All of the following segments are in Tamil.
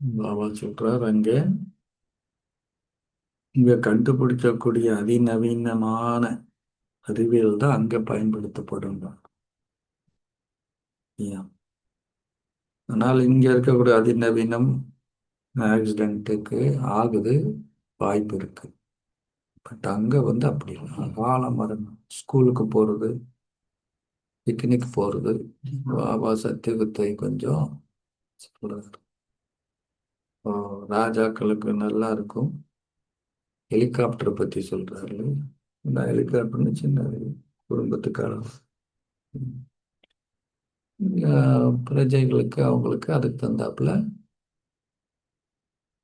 பாபா சொல்றார் அங்க இங்க கண்டுபிடிக்கக்கூடிய அதிநவீனமான அறிவியல் தான் அங்க பயன்படுத்தப்படும் ஆனால் இங்க இருக்கக்கூடிய அதிநவீனம் ஆக்சிடென்ட்டுக்கு ஆகுது வாய்ப்பு இருக்கு. பட் அங்க வந்து அப்படி இல்லை. கால மரணம். ஸ்கூலுக்கு போறது பிக்னிக் போறது பாபா சத்தியகுத்தை கொஞ்சம் சொல்றாரு. ராஜாக்களுக்கு நல்லா இருக்கும். ஹெலிகாப்டர் பத்தி சொல்கிறாரு இந்த ஹெலிகாப்டர்னு சின்ன குடும்பத்துக்கான பிரஜைகளுக்கு அவங்களுக்கு அதுக்கு தந்தாப்புல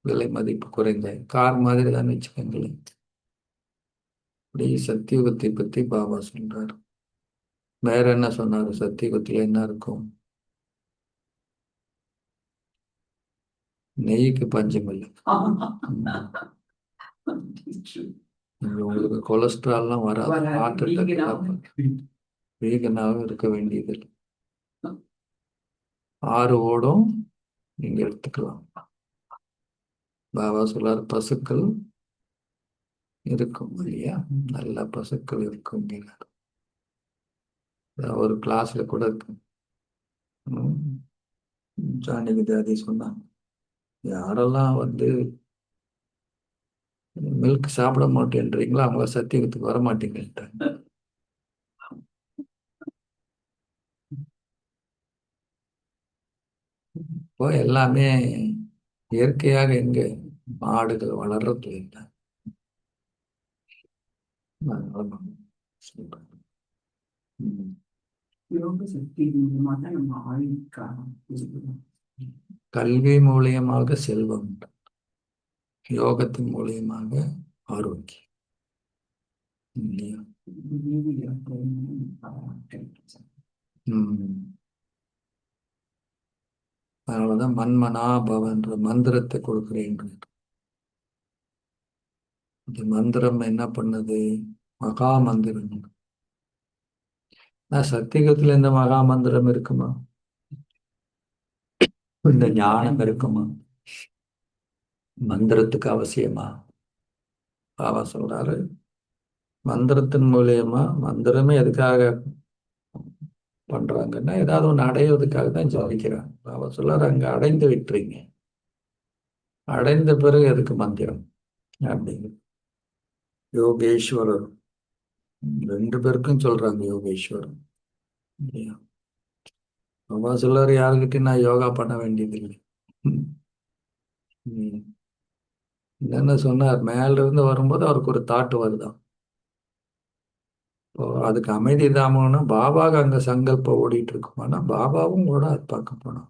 விலை மதிப்பு குறைந்த கார் மாதிரி தான் வச்சுக்கோங்களேன். அப்படி சத்தியுகத்தை பத்தி பாபா சொல்றாரு. வேற என்ன சொன்னார்? சத்தியுகத்தில் என்ன இருக்கும்? நெய்க்கு பஞ்சம் இல்லை. உங்களுக்கு கொலஸ்ட்ரால்லாம் வராது. ஹார்ட் அட்டாக் வீகனாக இருக்க வேண்டியது ஆறு ஓடும். நீங்க எடுத்துக்கலாம். பாபா சொல்லார் பசுக்கள் இருக்கும் இல்லையா? நல்ல பசுக்கள் இருக்கும் ஒரு கிளாஸ்ல கூட இருக்கு. ஜானகி தாதி சொன்னாங்க. யாரெல்லாம் வந்து மில்க் சாப்பிட மாட்டேன்றீங்களோ அவங்கள சத்தியத்துக்கு வர மாட்டேங்கன்ட்டாங்க இப்போ எல்லாமே இயற்கையாக எங்க மாடுகள் வளர்றது இல்லை. கல்வி மூலியமாக செல்வம் யோகத்தின் மூலியமாக ஆரோக்கியம். அதனாலதான் மண்மனாபவ என்ற மந்திரத்தை கொடுக்கிறேன். இந்த மந்திரம் என்ன பண்ணுது? மகா மந்திரம் சக்திகத்துல இந்த மகா மந்திரம் இருக்குமா? இந்த ஞானம் இருக்குமா? மந்திரத்துக்கு அவசியமா? பாபா சொல்றாரு. மந்திரத்தின் மூலியமா மந்திரமே எதுக்காக பண்றாங்கன்னா ஏதாவது ஒன்று அடையிறதுக்காக தான் ஜபிக்கிறாங்க. பாபா சொல்றாரு அங்க அடைந்து விட்டுறீங்க அடைந்த பிறகு எதுக்கு மந்திரம்? அப்படிங்க யோகேஸ்வரர். ரெண்டு பேருக்கும் சொல்றாங்க யோகேஸ்வரர். இல்லையா? பாபா சொல்றாரு யாருக்கிட்டையும் நான் யோகா பண்ண வேண்டியதில்லை. என்னென்ன சொன்னார் மேல இருந்து வரும்போது அவருக்கு ஒரு தாட்டு வருதான். இப்போ அதுக்கு அமைதி தாமோன்னா பாபாவுக்கு அங்க சங்கல்பம் ஓடிட்டு இருக்குமானா பாபாவும் கூட அது பார்க்க போனோம்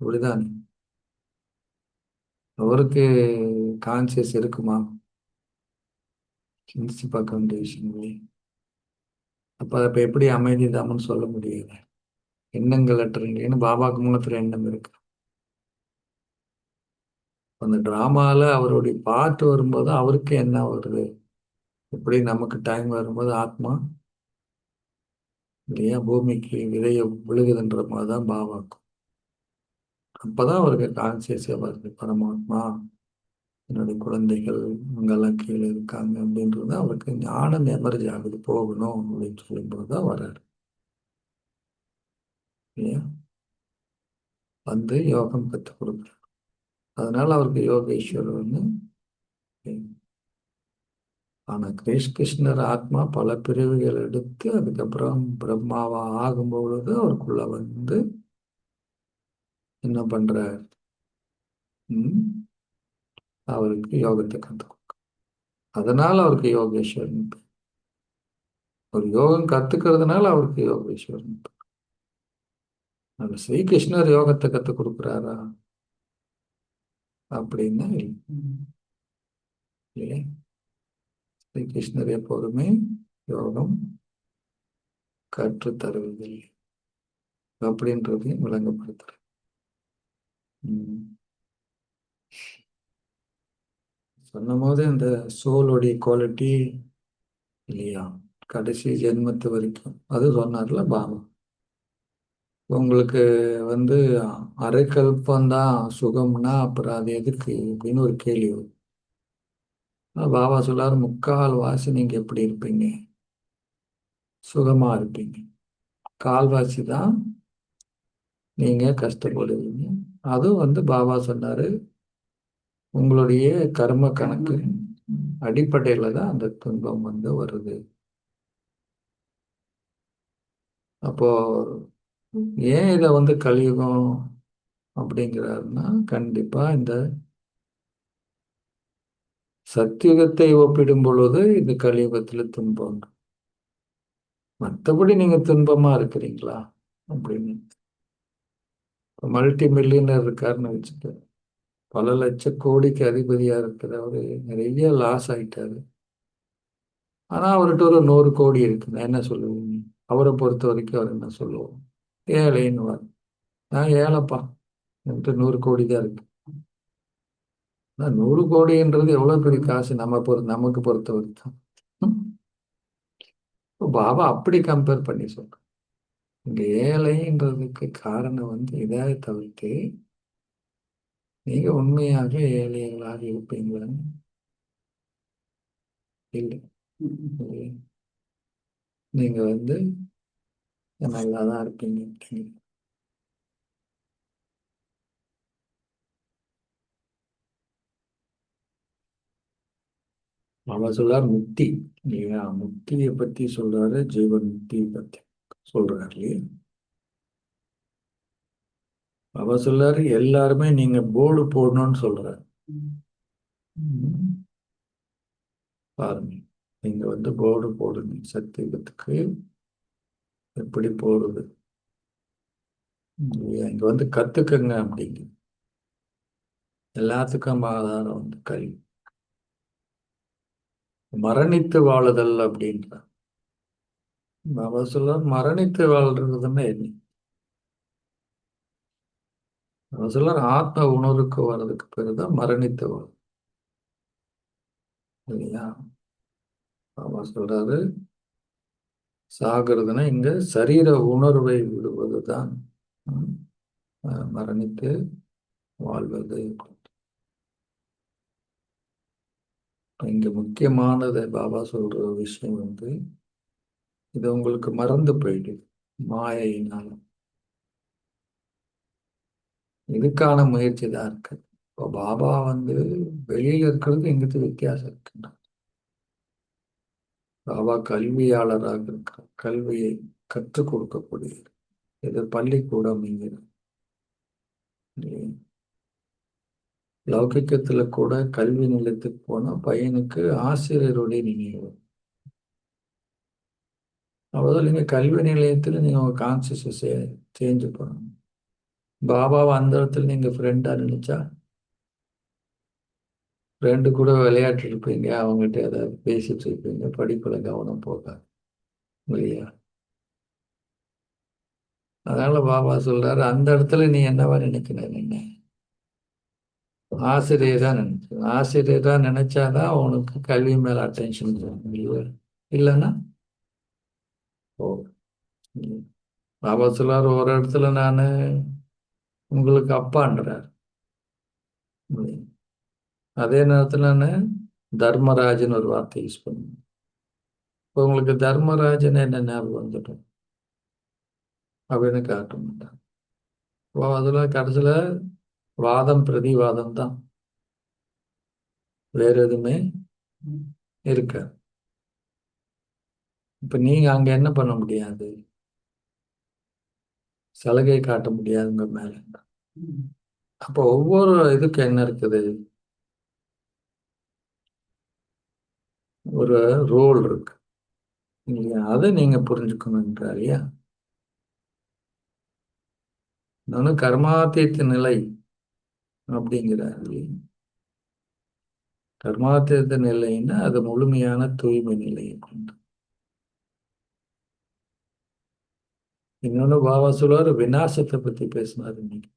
இப்படிதானே அவருக்கு கான்சியஸ் இருக்குமா? சிந்திச்சு பார்க்க வேண்டிய விஷயங்களே. அப்ப அப்ப எப்படி அமைதி தாமன்னு சொல்ல முடியாது. எண்ணங்கள் அற்றுங்கன்னு பாபாக்கு மூலத்துல எண்ணம் இருக்கு. அந்த டிராமால அவருடைய பாட்டு வரும்போது அவருக்கு என்ன வருது? எப்படி நமக்கு டைம் வரும்போது ஆத்மா? இல்லையா? பூமிக்கு விதைய விழுகுதுன்ற மாதிரி தான் பாபாக்கும் அப்பதான் அவருக்கு கான்சியஸே வருது. பரமாத்மா என்னுடைய குழந்தைகள் இவங்கெல்லாம் கீழே இருக்காங்க அப்படின்றது அவருக்கு ஞானம் எமர்ஜி ஆகுது. போகணும் அப்படின்னு சொல்லும்போது தான் வர்றாரு. இல்லையா வந்து யோகம் கற்றுக் கொடுக்குறார். அதனால அவருக்கு யோகேஸ்வரர்னு ஆனா கிருஷ் கிருஷ்ணர் ஆத்மா பல பிரிவுகள் எடுத்து அதுக்கப்புறம் பிரம்மாவா ஆகும் பொழுது அவருக்குள்ள வந்து என்ன பண்றார்? அவருக்கு யோகத்தை கத்து அதனால அவருக்கு யோகேஸ்வரன் ஒரு யோகம் கத்துக்கிறதுனால அவருக்கு யோகேஸ்வரன் ஸ்ரீகிருஷ்ணர் யோகத்தை கற்றுக் கொடுக்குறாரா? அப்படின்னா இல்லையா? ஸ்ரீ கிருஷ்ணர் எப்போதுமே யோகம் கற்று தருவதில்லை. அப்படின்றதையும் விளங்கப்படுத்துறேன் சொன்ன போது அந்த சோலுடைய குவாலிட்டி இல்லையா? கடைசி ஜென்மத்து வரைக்கும். அது சொன்னார்ல பாபா. உங்களுக்கு வந்து அரைக்கல்பந்தான் சுகம்னா அப்புறம் அது எதுக்கு அப்படின்னு ஒரு கேள்வி வரும். பாபா சொல்லார் முக்கால் வாசி நீங்கள் எப்படி இருப்பீங்க? சுகமாக இருப்பீங்க. கால்வாசி தான் நீங்கள் கஷ்டப்படுவீங்க. அதுவும் வந்து பாபா சொன்னார் உங்களுடைய கர்ம கணக்கு அடிப்படையில் தான் அந்த துன்பம் வந்து வருது. அப்போது ஏன் இதை வந்து கலியுகம் அப்படிங்கிறாருன்னா கண்டிப்பா இந்த சத்தியுகத்தை ஒப்பிடும் பொழுது இந்த கலியுகத்தில் துன்பம் மற்றபடி நீங்க துன்பமா இருக்கிறீங்களா அப்படின்னு. மல்டி மில்லியனர் இருக்காருன்னு வச்சுட்டு பல லட்ச கோடிக்கு அதிபதியா இருக்கிறவரு நிறைய லாஸ் ஆயிட்டாரு. ஆனா அவர்கிட்ட ஒரு நூறு கோடி இருக்கு. நான் என்ன சொல்லுவீங்க அவரை பொறுத்த வரைக்கும் அவர் என்ன சொல்லுவோம் ஏழைன்னு நான் ஏழைப்பா. என்கிட்ட நூறு கோடி தான் இருக்கு. நூறு கோடின்றது எவ்வளவு பெரிய காசு? நம்ம பொறு நமக்கு பொறுத்த வரைக்கும். பாபா அப்படி கம்பேர் பண்ணி சொல்றேன் இங்க ஏழைன்றதுக்கு காரணம் வந்து இதாக தவிர்த்து நீங்க உண்மையாக ஏழைகளாக இருப்பீங்களான்னு இல்லை. நீங்க வந்து நல்லா தான் இருப்பீங்க அவர் சொல்றார் முக்தி இல்லையா முக்தியை பத்தி சொல்றாரு ஜீவன் முக்தியை பத்தி சொல்றாரு இல்லையா அவர் சொல்றாரு எல்லாருமே நீங்க போர்டு போடணும்னு சொல்றாரு பாருங்க நீங்க வந்து போர்டு போடுங்க சத்தியத்துக்கு எப்படி போடுது இங்க வந்து கத்துக்கங்க அப்படிங்க. எல்லாத்துக்கும் ஆதாரம் வந்து கல்வி. மரணித்து வாழுதல் அப்படின்ற. அவர் சொல்ல மரணித்து வாழ்றதுன்னா என்ன? அவர் சொல்ல ஆத்ம உணர்வுக்கு வர்றதுக்கு பிறகுதான் மரணித்து வாழும் இல்லையா? அவர் சொல்றாரு சாகிறதுனா இங்க சரீர உணர்வை விடுவதுதான். மரணித்து வாழ்வது. இங்க முக்கியமானது பாபா சொல்ற விஷயம் வந்து இது உங்களுக்கு மறந்து போயிடுது மாயினால இதுக்கான முயற்சி தான் இருக்கு. இப்போ பாபா வந்து வெளியில இருக்கிறது எங்கிட்ட வித்தியாசம் இருக்குன்றார் பாபா கல்வியாளராக இருக்கிறார் கல்வியை கற்றுக் கொடுக்கக்கூடிய இது பள்ளிக்கூடம் இங்கே லௌகிக்கத்துல கூட கல்வி நிலையத்துக்கு போனா பையனுக்கு ஆசிரியருடைய நினைவு. அவ்வளோதான் நீங்க கல்வி நிலையத்துல நீங்க உங்க கான்சியஸ் சேஞ்ச் பண்ணணும். பாபாவை அந்த இடத்துல நீங்க ஃப்ரெண்டா நினைச்சா ஃப்ரெண்டு கூட விளையாட்டு இருப்பீங்க அவங்ககிட்ட ஏதாவது பேசிட்டு இருப்பீங்க. படிப்பில் கவனம் போகாது. இல்லையா? அதனால பாபா சொல்றாரு அந்த இடத்துல நீ என்னவா நினைக்கணும் என்ன ஆசிரியரா நினைச்சு தான் நினைச்சாதான் உனக்கு கல்வி மேல அட்டென்ஷன் இல்லையா? இல்லைன்னா? ஓ. பாபா சொல்றாரு ஒரு இடத்துல நான் உங்களுக்கு அப்பான்றார். அதே நேரத்தில் நான் தர்மராஜன் ஒரு வார்த்தை யூஸ் பண்ணுவேன். இப்போ உங்களுக்கு தர்மராஜன் என்ன ஞாபகம் வந்துடும்? அப்படின்னு காட்ட மாட்டான் இப்போ அதில் கடைசியில் வாதம் பிரதிவாதம் தான். வேற எதுவுமே இருக்க இப்ப நீங்க அங்க என்ன பண்ண முடியாது? சலுகை காட்ட முடியாதுங்க மேல அப்போ ஒவ்வொரு இதுக்கு என்ன இருக்குது? ஒரு ரோல் இருக்கு. இல்லையா அதை நீங்க புரிஞ்சுக்கணுன்ற இல்லையா இன்னொன்று கர்மாத்தியத்து நிலை அப்படிங்கிறார் கர்மாத்தியத்த நிலைன்னா அது முழுமையான தூய்மை நிலை அப்படின்னு இன்னொன்னு பாபா சொல்லுவார் விநாசத்தை பத்தி பேசினார் இன்னைக்கு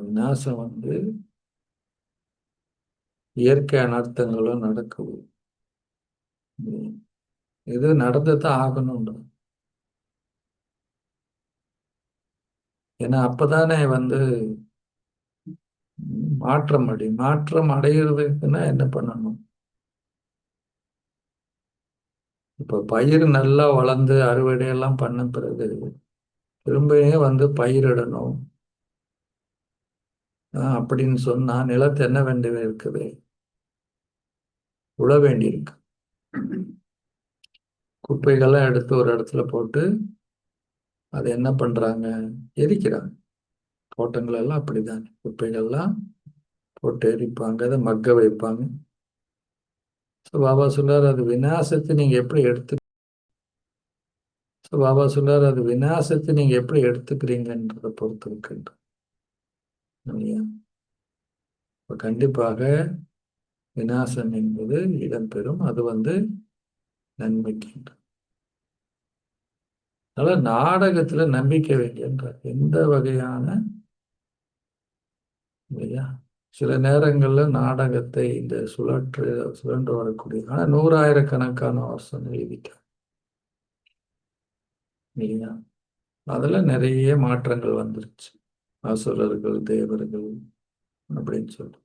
விநாசம் வந்து இயற்கை அனர்த்தங்களும் நடக்குது இது நடந்துதான் ஆகணும்ன்ற ஏன்னா அப்பதானே வந்து மாற்றம் அடை மாற்றம் அடைகிறதுக்குன்னா என்ன பண்ணணும்? இப்போ பயிர் நல்லா வளர்ந்து அறுவடை எல்லாம் பண்ண பிறகு திரும்பவே வந்து பயிரிடணும். அப்படின்னு சொன்னா நிலத்தை என்ன வேண்டியது இருக்குது? உழ வேண்டியிருக்கு. குப்பைகள்லாம் எடுத்து ஒரு இடத்துல போட்டு அதை என்ன பண்றாங்க? எரிக்கிறாங்க. தோட்டங்கள் எல்லாம் அப்படிதான். குப்பைகள்லாம் போட்டு எரிப்பாங்க அதை மக்க வைப்பாங்க. ஸோ பாபா சொல்றாரு அது விநாசத்தை நீங்க எப்படி எடுத்து ஸோ பாபா சொல்றாரு அது விநாசத்தை நீங்க எப்படி எடுத்துக்கிறீங்கன்றதை பொறுத்து இருக்கின்ற இல்லையா? இப்போ கண்டிப்பாக விநாசம் என்பது இடம்பெறும். அது வந்து நன்மைக்கு. அதனால நாடகத்துல நம்பிக்கை வேண்டியன்றார் எந்த வகையான இல்லையா? சில நேரங்கள்ல நாடகத்தை இந்த சுழற்று சுழன்று வரக்கூடிய ஆனா நூறாயிரக்கணக்கான வருஷம் எழுதிட்டார் இல்லையா? அதுல நிறைய மாற்றங்கள் வந்துருச்சு. அசுரர்கள் தேவர்கள் அப்படின்னு சொல்லிட்டு.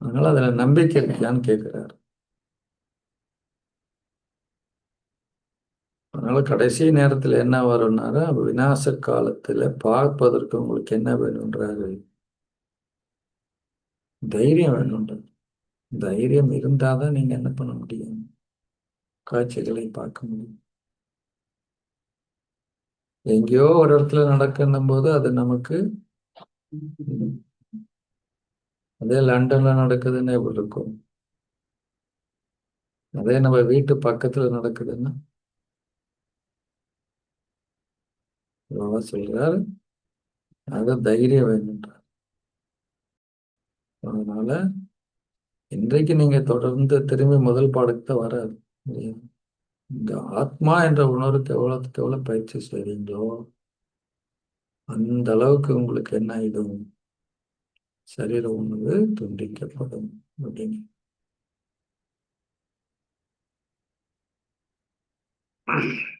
அதனால அதுல நம்பிக்கை இருக்கியான்னு கேட்கிறாரு அதனால கடைசி நேரத்துல என்ன வரும்னாரா விநாச காலத்துல பார்ப்பதற்கு உங்களுக்கு என்ன வேணும்ன்றாரு? தைரியம் வேணும்ன்றது தைரியம் இருந்தாதான் நீங்க என்ன பண்ண முடியும்? காட்சிகளை பார்க்க முடியும். எங்கேயோ ஒரு இடத்துல நடக்கணும் போது அது நமக்கு அதே லண்டன்ல நடக்குதுன்னா எப்படி இருக்கும். அதே நம்ம வீட்டு பக்கத்துல நடக்குதுன்னா. சொல்றாரு. அது தைரியம் வேணுன்றார் அதனால இன்றைக்கு நீங்க தொடர்ந்து திரும்பி முதல் பாடத்தை வராது. இந்த ஆத்மா என்ற உணர்வுக்கு எவ்வளவு எவ்வளவு பயிற்சி செய்றீங்களோ அந்த அளவுக்கு உங்களுக்கு என்ன ஆயிடும்? சரீர உணவு துண்டிக்கப்படும் அப்படின்னு Thank you.